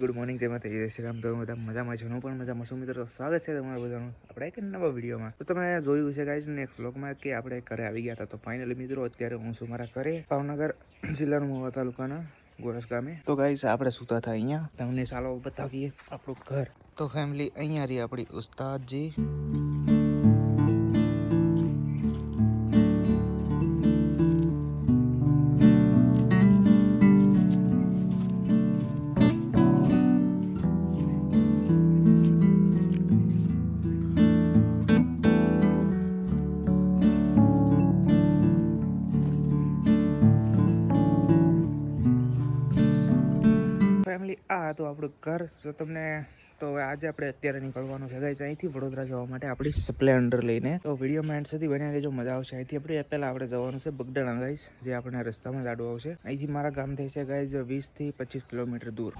Good morning, જય માતા જય શ્રી રામ. તો બધા મજામાં છો? હું પણ મજામાં છું. મિત્રો, સ્વાગત છે તમારા બધાનું આપણે એક નવા વિડીયોમાં. તો તમે જોયું છે ગાઈઝ ને એક વ્લોગમાં કે આપણે ઘરે આવી ગયા હતા. તો ફાઇનલી મિત્રો, અત્યારે હું છું મારા ઘરે, ભાવનગર જિલ્લાનું મોવા તાલુકાના ગોરસ ગામે. તો ગાઈઝ આપણે સૂતા હતા અહીંયા. તમને ચાલો બતાવીએ આપણું ઘર. તો ફેમિલી અહીંયા રહી આપણી ઉસ્તાદજી. આપણું ઘર. જો તમને તો હવે આજે આપણે અત્યારે નીકળવાનું છે. ગાઈઝ અહીંથી વડોદરા જવા માટે આપણી સ્પ્લેન્ડર લઈને. તો વિડીયોમાં એન્ડ સુધી બન્યા રહેજો. મજા આવશે. અહીંથી આપણે પહેલાં આપણે જવાનું છે બગડાણા ગાઈઝ જે આપણે રસ્તામાં આડું આવશે. અહીંથી મારા ગામ થઈ છે ગાઈઝ વીસથી પચીસ કિલોમીટર દૂર.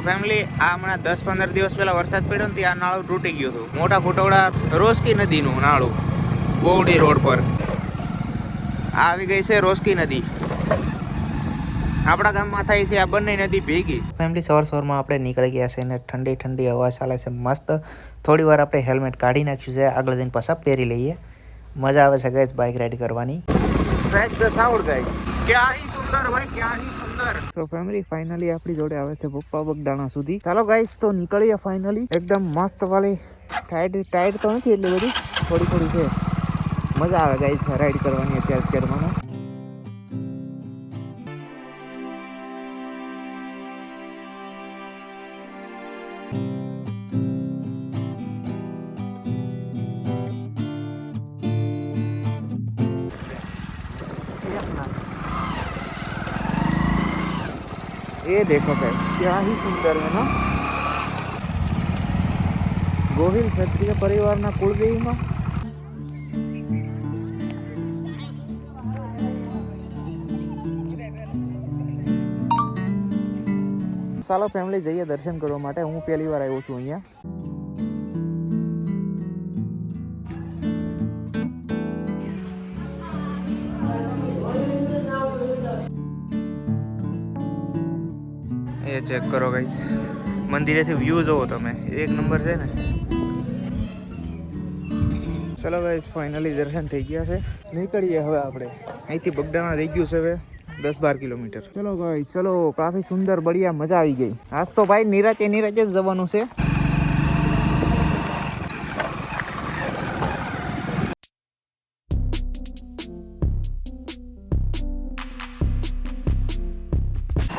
તો ફેમિલી આ હમણાં દસ પંદર દિવસ પહેલાં વરસાદ પડ્યો ને ત્યાં નાળું તૂટી ગયું હતું. મોટા ફોટોડા રોસ્કી નદીનું નાળું બોવડી રોડ પર. આ આવી ગઈ છે રોસ્કી નદી. આપણા ગામમાં થાય છે આ બંને નદી ભેગી. ફેમિલી સવાર સવારમાં આપણે નીકળી ગયા છે અને ઠંડી ઠંડી હવા ચાલે છે મસ્ત. થોડી વાર આપણે હેલ્મેટ કાઢી નાખ્યું છે. આગળ જઈને પાછા પહેરી લઈએ. મજા આવે છે ગાઈઝ બાઇક રાઈડ કરવાની. સેટ ધ સાઉડ ગાઈઝ ક્યાં હી સુંદર ભાઈ ક્યાં સુંદર? તો ફેમિલી ફાઇનલી આપણી જોડે આવે છે પપ્પા બગડાણા સુધી. ચાલો ગાઈસ તો નીકળીએ ફાઇનલી એકદમ મસ્ત વાળી ટાઈડ ટાઈટ તો નથી એટલી બધી. થોડી થોડી છે. મજા આવે ગાઈસ રાઈડ કરવાની અત્યારે અત્યારમાં ये देखो भाई क्या ही सुंदर है ना ગોહિલ ક્ષત્રિય પરિવારના કુળદેવીમાં ચાલો ફેમિલી જઈએ દર્શન કરવા માટે હું પહેલી વાર આવ્યો છું અહીંયા ચેક કરો ગાઈસ મંદિરેથી વ્યૂ જોવો તમે. એક નંબર છે ને. ચલો ગાઈસ ફાઇનલી દર્શન થઈ ગયા છે. નીકળીએ હવે આપણે. અહીંથી બગડાણા રહી ગયું છે હવે દસ બાર કિલોમીટર. ચલો ભાઈ ચલો. કાફી સુંદર બળિયા મજા આવી ગઈ. આજ તો ભાઈ નિરાતે નિરાતે જ જવાનું છે.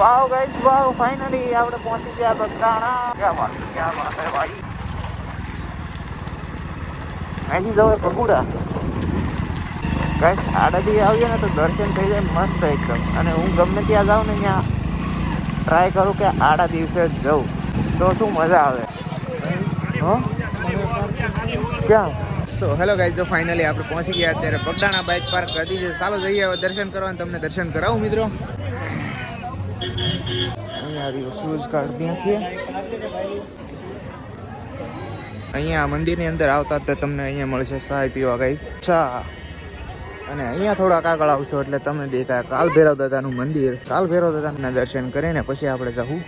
વાવ ગાઈસ વાવ ફાઇનલી આપણે પહોંચી ગયા બગડાણા ક્યાં વાત ક્યાં વાત હે ભાઈ. અહીંથી જવાય પગુડા. ગાઈસ આડાથી આવીએ ને તો દર્શન થઈ જાય મસ્ત એકદમ. અને હું ગમે ત્યાં જાઉં ને ત્યાં ટ્રાય કરું કે આડા દિવસે જ જઉં. તો શું મજા આવે? ક્યાં? સો હેલો ગાઈઝ જો ફાઇનલી આપણે પહોંચી ગયા, અત્યારે બગડાણા બાઇક પાર્ક કરી છે ચાલો જઈએ દર્શન કરવા તમને દર્શન કરાવું, મિત્રો. અહીંયા શૂઝ કાર્ડ ત્યાંથી. અહીંયા મંદિરની અંદર આવતા જ તમને અહીંયા મળશે ચાય પીવા ગાઈસ ચા અને અહીંયા થોડાક આગળ આવશો એટલે તમને દેખાય. કાલ ભૈરવ દાદાનું મંદિર. કાલ ભૈરવ દાદાના દર્શન કરીને પછી આપણે જવું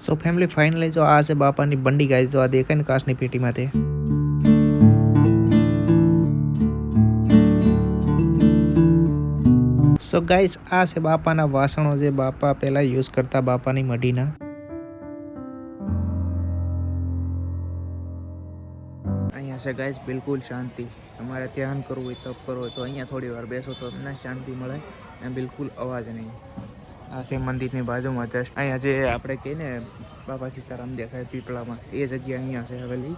સો ફેમિલી ફાઇનલી જો આ છે બાપાની બંડી ગાય જો આ દેખાય ને કાચની પેટીમાં તે સો ગાઈસ આ છે બાપાના વાસણો જે બાપા પહેલા યુઝ કરતા બાપાની મઢીના અહીંયા છે ગાઈસ બિલકુલ શાંતિ તમારે ધ્યાન કરવું હોય તપ કરવું હોય તો અહીંયા થોડી વાર બેસો તો તમને શાંતિ મળે અને બિલકુલ અવાજ નહીં આ છે મંદિરની બાજુમાં જસ્ટ અહીંયા જે આપણે કહીએ ને, બાબા સીતારામ દેખાય પીપળામાં. એ જગ્યા અહીંયા છે હવેલી.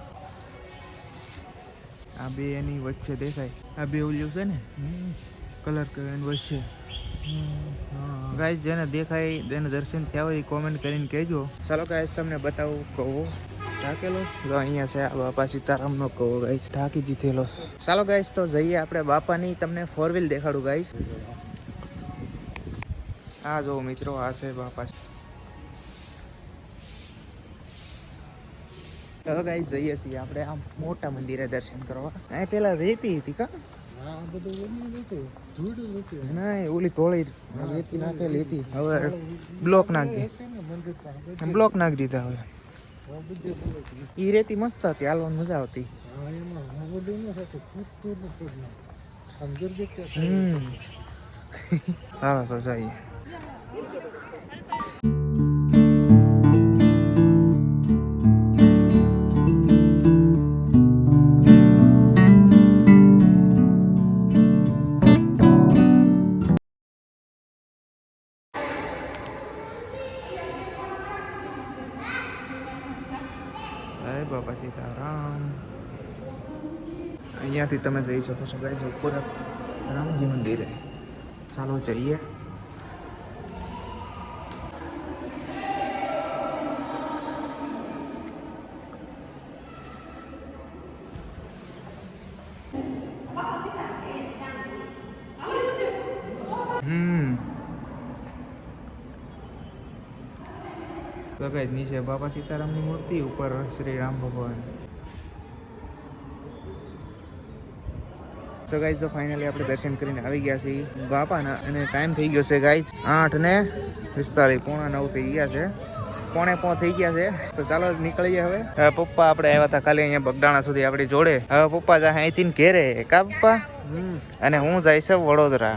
આ બે એની વચ્ચે દેખાય. આ બે ઓલ્યું છે ને. કલર કરીને વચ્ચે. ગાઈસ જેને દેખાય, જેને દર્શન થયા હોય, એ કોમેન્ટ કરીને કહેજો. ચાલો ગાઈસ તમને બતાવું, કહો. ઢાકેલો? જો અહીંયા છે આ બાપા સીતારામનો કહો ગાઈસ ઢાકી દીધેલો. ચાલો ગાઈસ તો જઈએ આપણે બાપાની તમને ફોર વ્હીલ દેખાડું ગાઈસ આ જો મિત્રો આ છે બાપા. હવે ગાઈસ જઈએ છીએ આપણે આ મોટા મંદિરે દર્શન કરવા. અહીં પેલા રેતી હતી કા? ના ઓલી તોળી રેતી નાખેલી હતી. હવે બ્લોક નાખી બ્લોક નાખી દીધા હવે. ઈ રેતી મસ્ત હતી હાલવાની મજા આવતી. હાલો તો જઈએ. અહીંયાથી તમે જઈ શકો છો ગાઈસ ઉપર રામજી મંદિરે ચાલો જઈએ. તો નીચે બાપા સીતારામની મૂર્તિ, ઉપર શ્રી રામ ભગવાન. સો ગાઈઝ તો ફાઇનલી આપણે દર્શન કરીને આવી ગયા છીએ. બાપાના અને ટાઈમ થઈ ગયો છે ગાઈઝ આઠ ને પિસ્તાલીસ પોણા નવ થઈ ગયા છે. પોણે પો થઈ ગયા છે. તો ચાલો નીકળીએ હવે. પપ્પા આપણે આવ્યા હતા ખાલી અહીંયા બગડાણા સુધી આપણી જોડે. હવે પપ્પા જાય અહીંથી ઘેરે. કા પપ્પા? અને હું જાય છે વડોદરા.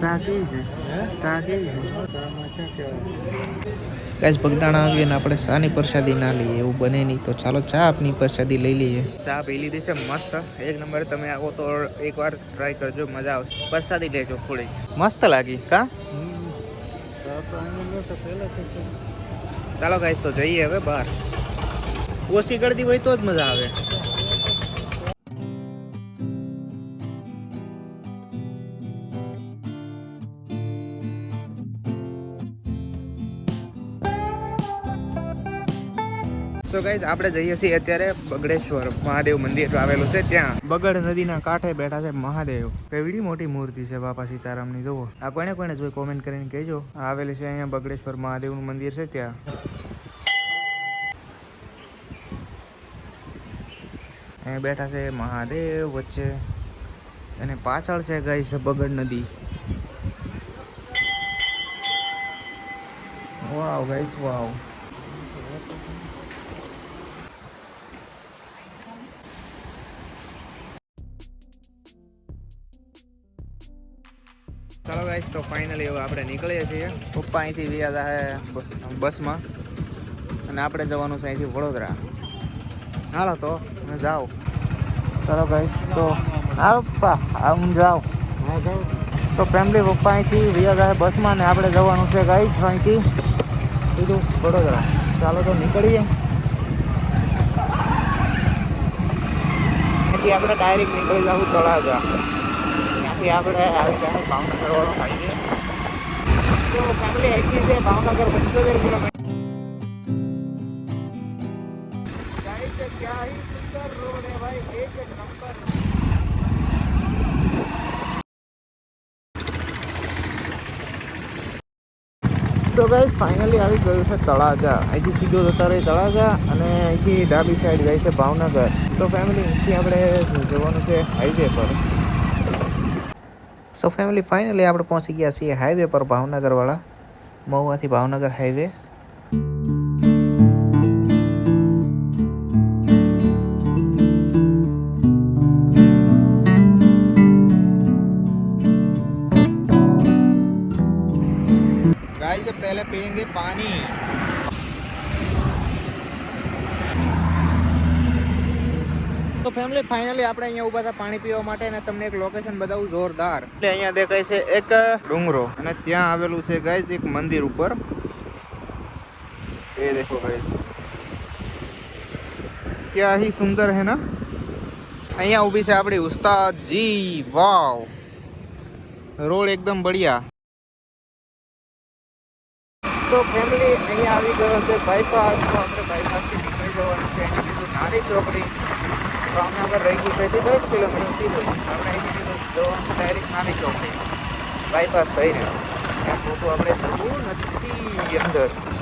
ચા કેવી છે? ચા કેવી છે? ગાઈસ બગડાણા આવીએ ને આપણે ચાની પ્રસાદી ના લઈએ, એવું બને નહીં. તો ચાલો ચા આપની પ્રસાદી લઈ લઈએ. ચા પી લીધી છે, મસ્ત. એક નંબર તમે આવો તો એકવાર ટ્રાય કરજો, મજા આવશે. પ્રસાદી લેજો થોડી. મસ્ત લાગી, કા? ચાલો ગાઈસ, તો જઈએ હવે બહાર. ઓછી કરતી હોય તો જ મજા આવે. સો ગાઈઝ આપણે જઈએ છીએ અત્યારે બગડેશ્વર મહાદેવ મંદિર આવેલું છે ત્યાં. બગડ નદીના કાંઠે બેઠા છે મહાદેવ. કેવડી મોટી મૂર્તિ છે, બાપા સીતારામની, જુઓ. આ કોને કોને જોઈ કોમેન્ટ કરીને કહેજો. આવેલી છે અહીંયા બગડેશ્વર મહાદેવનું મંદિર છે ત્યાં. અહીંયા બેઠા છે મહાદેવ વચ્ચે. અને પાછળ છે ગઈ છે બગડ નદી. વાવ ગાઈસ વાવ ચાલો ગાઈસ તો ફાઇનલી હવે આપણે નીકળીએ છીએ. પપ્પા અહીંથી વ્યા હતા બસમાં. અને આપણે જવાનું છે અહીંથી વડોદરા. હાલો તો અમે જાઓ. ચાલો ગાઈસ તો હાલો પપ્પા હા હું જાઉં. તો ફેમિલી પપ્પા અહીંથી વ્યા હતા બસમાં ને આપણે જવાનું છે ગાઈસ અહીંથી સીધું વડોદરા. ચાલો તો નીકળીએ. અહીંથી આપણે ડાયરેક્ટ નીકળી જવું તળાજા. ત્યાંથી આપણે આવી ગયા હાઈવે તો ફેમિલી હાઈકી છે, ભાવનગર પંચોતેર કિલોમીટર. તો ગાઈઝ ફાઇનલી આવી ગયું છે તળાજા. અહીંથી સીધો જતા રહી તળાજા અને અહીંથી ડાબી સાઈડ જાય છે ભાવનગર. તો ફેમિલી અહીંથી આપણે જવાનું છે હાઈવે પર. સો ફેમિલી ફાઇનલી આપણે પહોંચી ગયા છીએ હાઈવે પર ભાવનગરવાળા મહુવાથી ભાવનગર હાઈવે गाइस पहले पियेंगे पानी તો ફેમિલી ફાઇનલી આપણે અહીંયા ઊભા હતા પાણી પીવા માટે અને તમને એક લોકેશન બતાવું જોરદાર. એટલે અહીંયા દેખાય છે એક ડુંગરો. અને ત્યાં આવેલું છે ગાઈઝ એક મંદિર ઉપર. એ દેખો ગાઈઝ ક્યાં અહીં સુંદર હે ના? અહીંયા ઊભી છે આપણી ઉસ્તાદ જી વાવ. રોડ એકદમ બઢિયા. તો ફેમિલી અહીંયા આવી ગયો છે બાયપાસ તો આપણે બાયપાસથી નીકળી જવાનું છે. નાની ચોકડી. ભાવનગર રહી ગયું છે દસ કિલોમીટર સીધું. આપણે જવાનું ડાયરેક્ટ નાની ચોકડી. બાયપાસ થઈને ત્યાં ખોટું આપણે જવું નથી અંદર.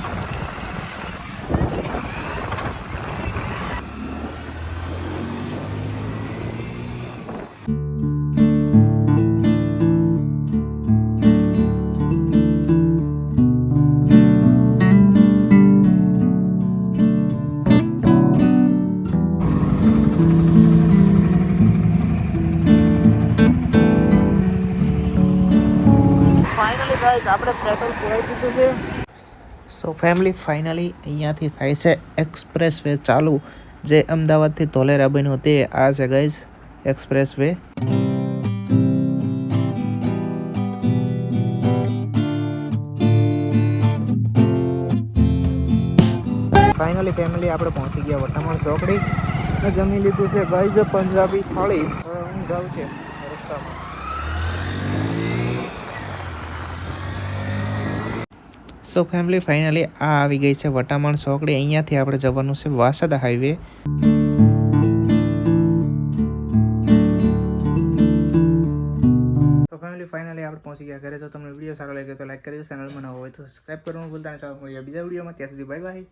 સો ફેમિલી ફાઇનલી અહીંયાથી થાય છે એક્સપ્રેસ વે ચાલુ. જે અમદાવાદથી ધોલેરા બન્યું તે આ છે guys expressway finally family આપણે પહોંચી ગયા વટામણ ચોકડી. જમી લીધું છે ગાઈઝ પંજાબી થાળી. હવે હું જાઉં છે રસ્તામાં. સો ફેમિલી ફાઇનલી આ આવી ગઈ છે વટામણ ચોકડી અહીંયાથી આપણે જવાનું છે વાસદ હાઈવે તો ફાઇનલી આપણે પહોંચી ગયા ઘરે. જો તમને વીડિયો સારો લાગ્યો તો લાઈક કરી ચેનલમાં ન હોય તો સબસ્ક્રાઈબ કરવાનું ભૂલતા નહીં. બીજા વિડીયોમાં. ત્યાં સુધી બાય બાય